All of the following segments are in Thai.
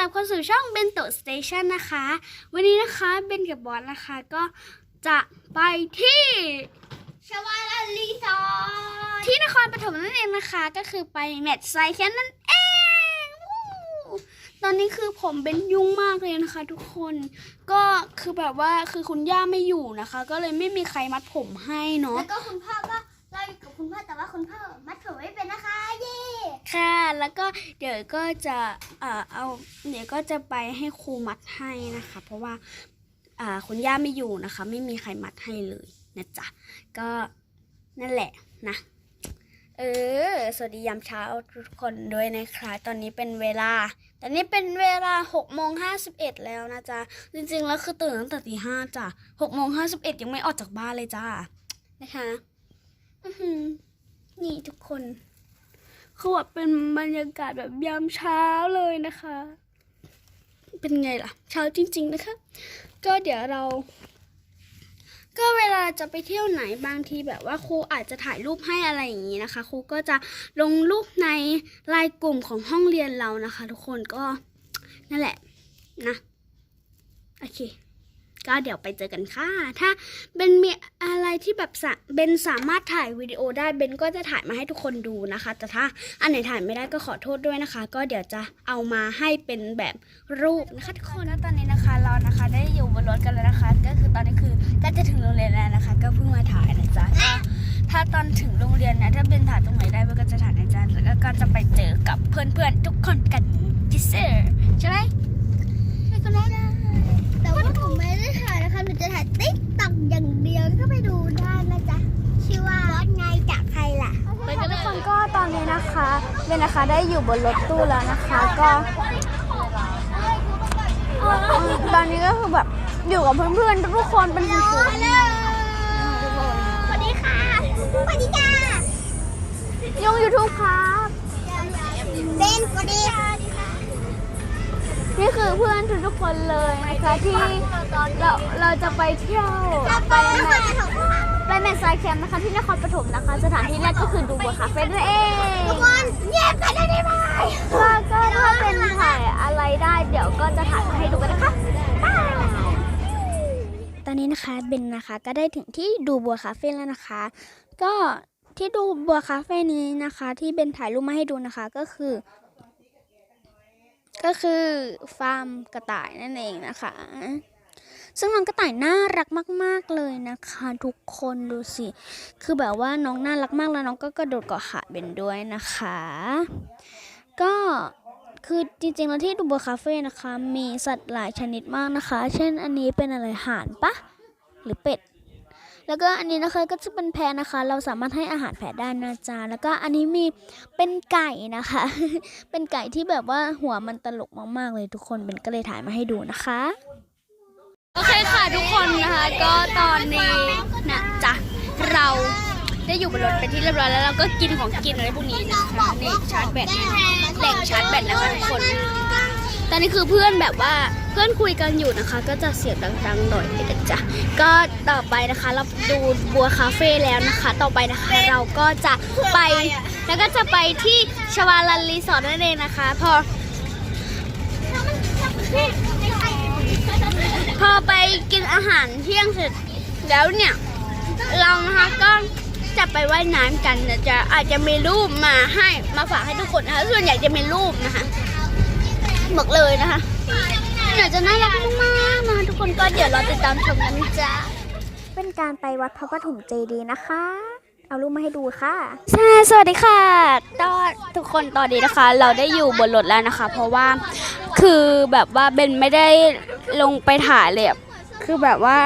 รับเข้าสู่ช่องเบนโตสเตชันนะคะ วันนี้นะคะเบนกับบอสนะคะก็จะไปที่ชวาลารีสอร์ทที่นครปฐมนั่นเองนะคะ ก็คือไปแมทไซแคนนั่นเองวู้ตอนนี้คือผมเป็นยุ่งมากเลยนะคะ ทุกคนก็คือแบบว่าคือคุณย่าไม่อยู่นะคะ ก็เลยไม่มีใครมัดผมให้เนาะแล้วก็คุณพ่อก็เราอยู่กับคุณพ่อแต่ว่าคุณพ่อมัดผมไม่เป็นนะคะเย่ ค่ะ แล้วก็เดี๋ยวก็จะเอ่อเอาเดี๋ยวก็จะไปให้ครูมัดให้นะคะ เพราะว่าอ่าคุณย่าไม่อยู่นะคะ ไม่มีใครมัดให้เลยนะจ๊ะก็นั่นแหละนะเออ สวัสดียามเช้าทุกคนด้วยนะคะ ตอนนี้เป็นเวลา ตอนนี้เป็นเวลาหกโมงห้าสิบเอ็ดแล้วนะจ๊ะ จริงๆ แล้วคือตื่นตั้งแต่ตีห้าจ้ะหกโมงห้าสิบเอ็ดยังไม่ออกจากบ้านเลยจ้า นะคะ นี่ทุกคน คือแบบเป็นบรรยากาศแบบยามเช้าเลยนะคะ เป็นไงล่ะ เช้าจริง ๆ นะคะ ก็เดี๋ยวเรา ก็เวลาจะไปเที่ยวไหนบางทีแบบว่าครูอาจจะถ่ายรูปให้อะไรอย่างนี้นะคะครูก็จะลงรูปในไลน์กลุ่มของห้องเรียนเรานะคะ ทุกคนก็นั่นแหละนะโอเค ก็เดี๋ยวไปเจอกันค่ะ ถ้าเบนมีอะไรที่แบบเบนสามารถถ่ายวิดีโอได้เบนก็จะถ่ายมาให้ทุกคนดูนะคะ แต่ถ้าอันไหนถ่ายไม่ได้ก็ขอโทษด้วยนะคะ ก็เดี๋ยวจะเอามาให้เป็นแบบรูปนะคะทุกคนแล้วตอนนี้นะคะเรานะคะได้อยู่บนรถกันแล้วนะคะ ก็คือตอนนี้คือใก็จะถึงโรงเรียนแล้วนะคะ ก็เพิ่งมาถ่ายนะจ๊ะก็ถ้าตอนถึงโรงเรียนนะถ้าเบนถ่ายตรงไหนได้เบนก็จะถ่ายนะจ๊ะแล้วก็จะไปเจอกับเพื่อนๆทุกคนกันจิเซอร์ใช่ไหมใช่ก็ได้ แต่ว่าผมไม่ได้ถ่ายนะคะหนูจะถ่ายติ๊กต็อกอย่างเดียวก็ไปดูได้นะจ๊ะ ชื่อว่าบอสไงจากใครล่ะ ไปกันทุกคนก็ตอนนี้ นะคะเบนนะคะ ได้อยู่บนรถตู้แล้วนะคะ ก็ตอนนี้ก็คือแบบอยู่กับเพื่อนๆทุกคนเป็นฝูงฮัลโหลสวัสดีค่ะสวัสดีจ้าๆยงยูทูบครับเบนสวัสดีค่ะนี่คือเพื่อนทุกๆคนเลยนะคะที่เราเราจะไปเที่ยวไปแมท ไปแมทไซแคมป์นะคะที่นครปฐมนะคะ สถานที่แรกก็คือดูบัวคาเฟ่นั่นเองทุกคนเย็บกันได้ไหมก็ก็ถ้าเป็นถ่ายอะไรได้เดี๋ยวก็จะถ่ายมาให้ดูกันนะคะตอนนี้นะคะเบนนะคะก็ได้ถึงที่ดูบัวคาเฟ่แล้วนะคะ ก็ที่ดูบัวคาเฟ่นี้นะคะ ที่เบนถ่ายรูปมาให้ดูนะคะก็คือ ก็คือฟาร์มกระต่ายนั่นเองนะคะ ซึ่งน้องกระต่ายน่ารักมาก ๆเลยนะคะ ทุกคนดูสิ คือแบบว่าน้องน่ารักมากแล้วน้องก็กระโดดเกาะขาเบนด้วยนะคะ ก็คือจริงๆแล้วที่ดูบัวคาเฟ่นะคะ มีสัตว์หลายชนิดมากนะคะ เช่นอันนี้เป็นอะไรห่านปะหรือเป็ด แล้วก็อันนี้นะคะก็จะเป็นแพะนะคะ เราสามารถให้อาหารแพะได้นะจ๊ะแล้วก็อันนี้มีเป็นไก่นะคะ เป็นไก่ที่แบบว่าหัวมันตลกมากๆเลยทุกคนเป็นก็เลยถ่ายมาให้ดูนะคะ โอเคค่ะทุกคนนะคะ ก็ตอนนี้นะจ๊ะเราได้อยู่บนรถเป็นที่เรียบร้อยแล้วเราก็กินของกินอะไรพวกนี้นะคะนี่ชาร์จแบตแหล่งชาร์จแบตนะคะทุกคน ตอนนี้คือเพื่อนแบบว่าเพื่อนคุยกันอยู่นะคะ ก็จะเสียงดังๆหน่อยนะจ๊ะก็ต่อไปนะคะ เราดูบัวคาเฟ่แล้วนะคะ ต่อไปนะคะเราก็จะไปแล้วก็จะไปที่ชวาลันรีสอร์ทนั่นเองนะคะ พอ พอไปกินอาหารเที่ยงเสร็จแล้วเนี่ย เรานะคะก็จะไปว่ายน้ำกันนะจะอาจจะมีรูปมาให้มาฝากให้ทุกคนนะคะส่วนใหญ่จะเป็นรูปนะคะบอกเลยนะคะเดี๋ยวจะน่ารักมากๆนะคะทุกคนก็เดี๋ยวเราติดตามชมกันจ้าเป็นการไปวัดพระปฐมเจดีย์นะคะ เอารูปมาให้ดูค่ะใช่สวัสดีค่ะตอนทุกคนตอนนี้นะคะ เราได้อยู่บนรถแล้วนะคะ เพราะว่าคือแบบว่าเบนไม่ได้ ลงไปถ่ายเลยอะคือแบบว่า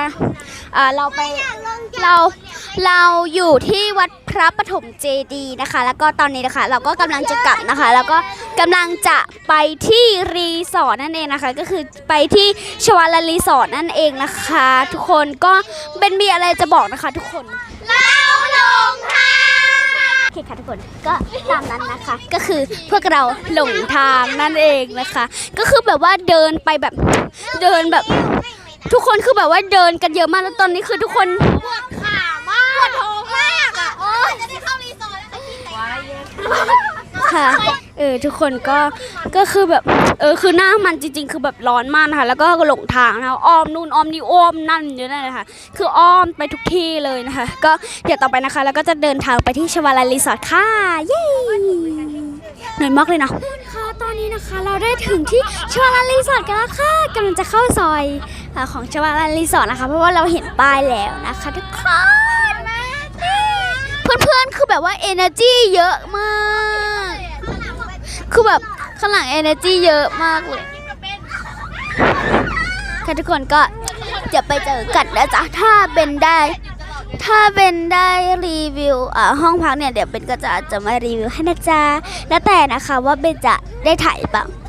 อ่าเราไปเราเราอยู่ที่วัดพระปฐมเจดีย์นะคะ แล้วก็ตอนนี้นะคะ เราก็กำลังจะกลับนะคะ แล้วก็กำลังจะไปที่รีสอร์ทนั่นเองนะคะ ก็คือไปที่ชวาลารีสอร์ทนั่นเองนะคะ ทุกคนก็เบนมีอะไรจะบอกนะคะ ทุกคนโอ เคค่ะทุกคนก็ตามนั้นนะคะ ก็คือพวกเราหลงทางนั่นเองนะคะ ก็คือแบบว่าเดินไปแบบเดินแบบ ทุกคนคือแบบว่าเดินกันเยอะมากแล้วตอนนี้คือทุกคนปวดขามากปวดท้องมากอะโอ้ยจะได้เข้ารีสอร์ทแล้วจะกินไก่ค่ะ เออทุกคนก็ก็คือแบบเออคือหน้ามันจริง ๆ คือแบบร้อนมากนะคะแล้วก็หลงทางนะคะอ้อมนู่นอ้อมนี่อ้อมนั่นอยู่นั่นเลยค่ะคืออ้อมไปทุกที่เลยนะคะ ก็เดี๋ยวต่อไปนะคะ แล้วก็จะเดินทางไปที่ชวาลารีสอร์ทค่ะเย้เหนื่อยมากเลยนะค่ะตอนนี้นะคะเราได้ถึงที่ชวาลารีสอร์ทกันแล้วค่ะกำลังจะเข้าซอยอ่าของชวาลารีสอร์ทนะคะ เพราะว่าเราเห็นป้ายแล้วนะคะทุกคนเพื่อนๆคือแบบว่า energy เยอะมาก คือแบบข้างหลัง energy เยอะมากเลย ค่ะทุกคนก็จะไปเจอกันนะจ๊ะถ้าเป็นได้ ถ้าเป็นได้รีวิวอ่าห้องพักเนี่ยเดี๋ยวเบนก็จะจะมารีวิวให้นะจ๊ะแล้วแต่นะคะว่าเบนจะได้ถ่ายปล่ายิ่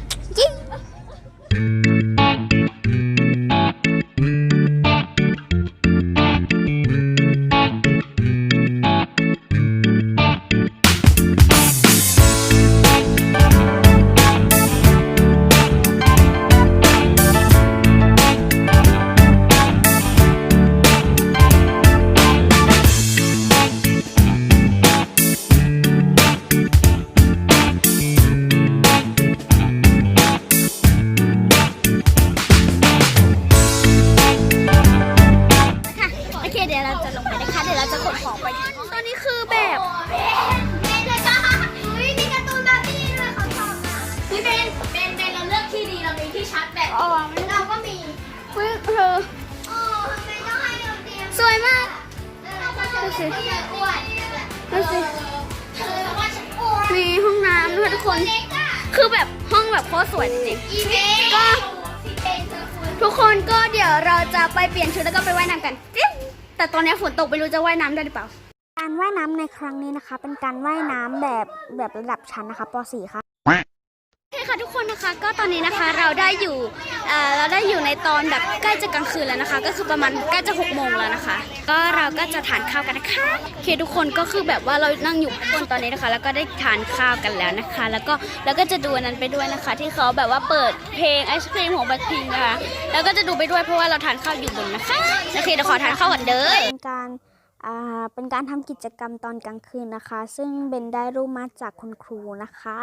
ไปนะคะเดี๋ยวเราจะขนของไปที่ห้องตอนนี้คือแบบอุ้ยมีการ์ตูนบาร์บี้ด้วยเขาชอบอะพี่เบนเบนเบนเราเลือกที่ดีเรามีที่ชาร์จแบตอ๋อเราก็มีเฮ้ยเธอโอ้ทำไมต้องให้เราเตรียมสวยมากเราก็จะไม่เยอะอ้วนดูสิเธอว่าฉันอ้วนมีห้องน้ำด้วยทุกคนเล็กอะคือแบบห้องแบบโคตรสวยจริงอีเบนก็สีเบนเธอควรๆทุกคนก็เดี๋ยวเราจะไปเปลี่ยนชุดแล้วก็ไปว่ายน้ำกันจิ๊บ แต่ตอนนี้ฝนตกไม่รู้จะว่ายน้ำได้หรือเปล่า การว่ายน้ำในครั้งนี้นะคะ เป็นการว่ายน้ำแบบแบบระดับชั้นนะคะป .4 ค่ะ โอเคค่ะทุกคนนะคะก็ตอนนี้นะคะเราได้อยู่เราได้อยู่ในตอนแบบใกล้จะกลางคืนแล้วนะคะ ก็คือประมาณใกล้จะหกโมงแล้วนะคะ ก็เราก็จะทานข้าวกันนะคะโอเคทุกคนก็คือแบบว่าเรานั่งอยู่บนตอนนี้นะคะ แล้วก็ได้ทานข้าวกันแล้วนะคะ แล้วก็แล้วก็จะดูนั้นไปด้วยนะคะ ที่เขาแบบว่าเปิดเพลงไอศครีมของแบล็คพิงนะคะแล้วก็จะดูไปด้วยเพราะว่าเราทานข้าวอยู่บนนะคะโอเคเดี๋ยวขอทานข้าวก่อนเด้อเป็นการอ่าเป็นการทำกิจกรรมตอนกลางคืนนะคะ ซึ่งเบนได้รูปมาจากคุณครูนะคะ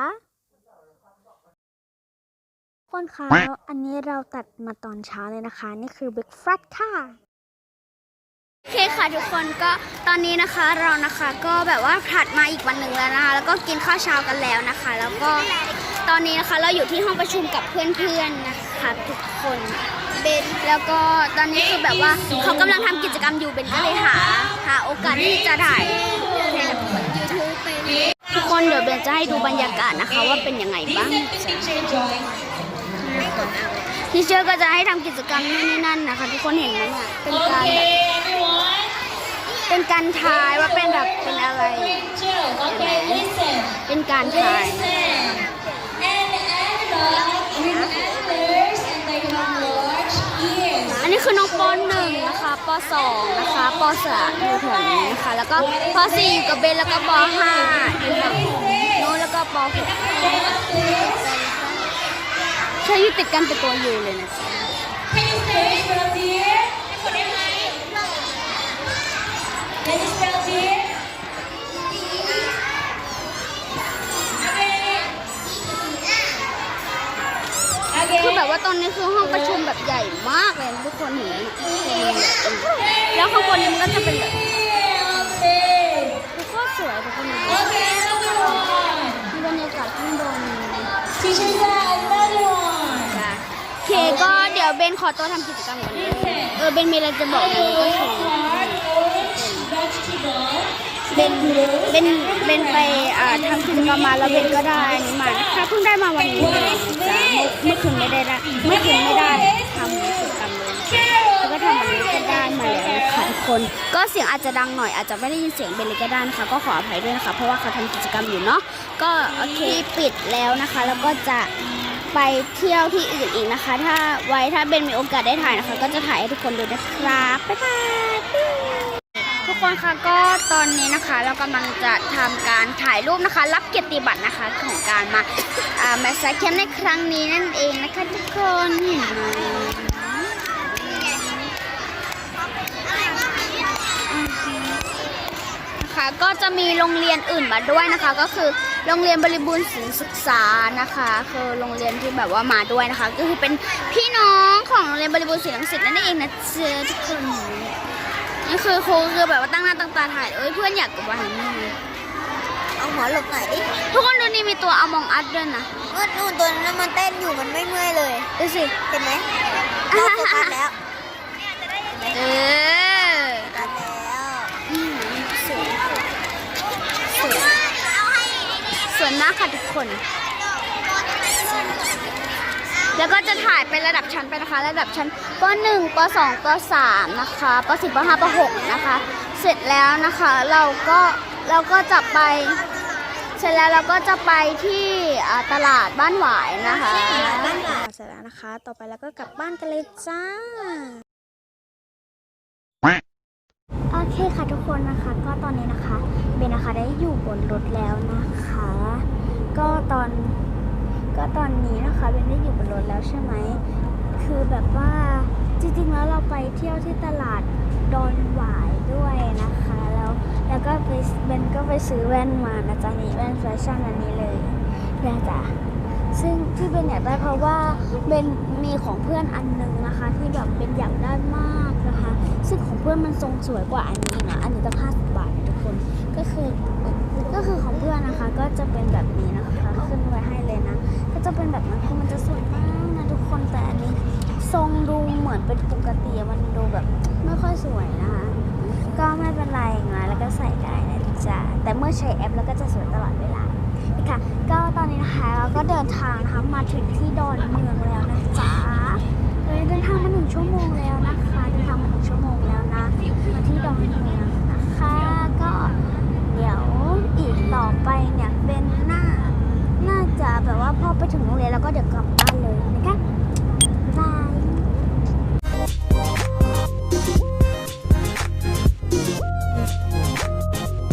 คนคะอันนี้เราตัดมาตอนเช้าเลยนะคะ นี่คือเบรกฟาสต์ค่ะ โอเคค่ะทุกคนก็ตอนนี้นะคะเรานะคะก็แบบว่าถัดมาอีกวันหนึ่งแล้วนะคะ แล้วก็กินข้าวเช้ากันแล้วนะคะ แล้วก็ตอนนี้นะคะเราอยู่ที่ห้องประชุมกับเพื่อนๆนะคะทุกคนเบนแล้วก็ตอนนี้คือแบบว่าเขากำลังทำกิจกรรมอยู่เบนก็เลยหาหาโอกาสที่จะถ่ายให้กับยูทูบไปทุกคนเดี๋ยวเบนจะให้ดูบรรยากาศนะคะว่าเป็นยังไงบ้าง ทีเชอร์ก็จะให้ทำกิจกรรมนู่นนี่นั่นนะคะทุกคนเห็นไหมเนี่ยเป็นการแบบเป็นการทายว่าเป็นแบบเป็นอะไรเห็นไหมเป็นการทายอันนี้คือน้องปหนึ่งนะคะปสองนะคะปสามอยู่แถวนี้นะคะแล้วก็ปสี่อยู่กับเบนแล้วก็ปห้าอยู่แถวโน้นแล้วก็ปหกใช่อยู่ติดกันเป็นตัวยูเลยนะจ๊ะคือแบบว่าตอนนี้คือห้องประชุมแบบใหญ่มากเลยทุกคนเห็นไหมเนี่ยแล้วข้างบนนี้มันก็จะเป็นแบบก็สวยทุกคนเห็นไหมมีบรรยากาศข้างบนจ้ะโอ เคก็เดี๋ยวเบนขอตัวทำกิจกรรมก่อนนะเออเบนมีอะไรจะบอกนะก็คือเบนเบนเบนไปอ่าทำกิจกรรมมาแล้วเบนก็ได้อันนี้มานะคะเพิ่งได้มาวันนี้เลยจ้ะเมื่อเมื่อคืนไม่ได้ได้เมื่อคืนไม่ได้ทำกิจกรรมเลยแล้วก็ทำวันนี้ก็ได้มาแล้วนะคะทุกคนก็เสียงอาจจะดังหน่อยอาจจะไม่ได้ยินเสียงเบนเลยก็ได้นะคะก็ขออภัยด้วยนะคะเพราะว่าเขาทำกิจกรรมอยู่เนาะก็โอเคปิดแล้วนะคะ แล้วก็จะ ไปเที่ยวที่อื่นอีกนะคะ ถ้าไว้ถ้าเบนมีโอกาสได้ถ่ายนะคะ ก็จะถ่ายให้ทุกคนดูนะครับบ๊ายบายทุกคนคะก็ตอนนี้นะคะ เรากำลังจะทำการถ่ายรูปนะคะ รับเกียรติบัตรนะคะของการมาอ่ามาซคแคมในครั้งนี้นั่นเองนะคะทุกคนเห็นไหมนะคะก็จะมีโรงเรียนอื่นมาด้วยนะคะก็คือ โรงเรียนบริบูรณ์ศิลปศึกษานะคะ คือโรงเรียนที่แบบว่ามาด้วยนะคะ ก็คือเป็นพี่น้องของโรงเรียนบริบูรณ์ศิลปศิษย์นั่นเองนะเจ๊ทุกคนนี่คือครูคือแบบว่าตั้งหน้าตั้งตาถ่ายเอ้ยเพื่อนอยากกับวันนี้เอาหัวหลบหน่อยดิทุกคนดูนี่มีตัวอมองอัดด้วยนะเมื่อนู่นตัวนั้นมันเต้นอยู่มันไม่เมื่อยเลยดูสิเห็นไหมเราโฟกัสแล้วเออ โฟกัสแล้ว อืมสวยสวย มากค่ะทุกคน แล้วก็จะถ่ายเป็นระดับชั้นไปนะคะ ระดับชั้นป .1 ป .2 ป .3 นะคะป .4 ป .5 ป .6 นะคะ เสร็จแล้วนะคะเราก็เราก็จะไป เสร็จแล้วเราก็จะไปที่ตลาดบ้านหวายนะคะบ้านหวายเสร็จแล้วนะคะ ต่อไปเราก็กลับบ้านกันเลยจ้า เคค่ะทุกคนนะคะ ก็ตอนนี้นะคะเบนนะคะได้อยู่บนรถแล้วนะคะ ก็ตอนก็ตอนนี้นะคะเบนได้อยู่บนรถแล้วใช่ไหมคือแบบว่าจริงๆแล้วเราไปเที่ยวที่ตลาดดอนหวายด้วยนะคะ แล้วแล้วก็ไปเบนก็ไปซื้อแว่นมานะจ๊ะนี่แว่นแฟชั่นอันนี้เลยนะจ๊ะซึ่งที่เบนอยากได้เพราะว่าเบนมีของเพื่อนอันนึงนะคะ ที่แบบเบนอยากได้มากนะคะ ซึ่งของเพื่อนมันทรงสวยกว่าอันนี้นะ อันนี้ตั้ง50บาททุกคน ก็คือก็คือของเพื่อนนะคะ ก็จะเป็นแบบนี้นะคะขึ้นไว้ให้เลยนะ ก็จะเป็นแบบนั้นคือมันจะสวยมากนะทุกคน แต่อันนี้ทรงดูเหมือนเป็นปกติมันดูแบบไม่ค่อยสวยนะคะ ก็ไม่เป็นไรนะแล้วก็ใส่ได้นะจ๊ะแต่เมื่อใช้แอปแล้วก็จะสวยตลอดเวลาค่ะ ก็ตอนนี้นะคะเราก็เดินทางนะคะมาถึงที่ดอนเมือง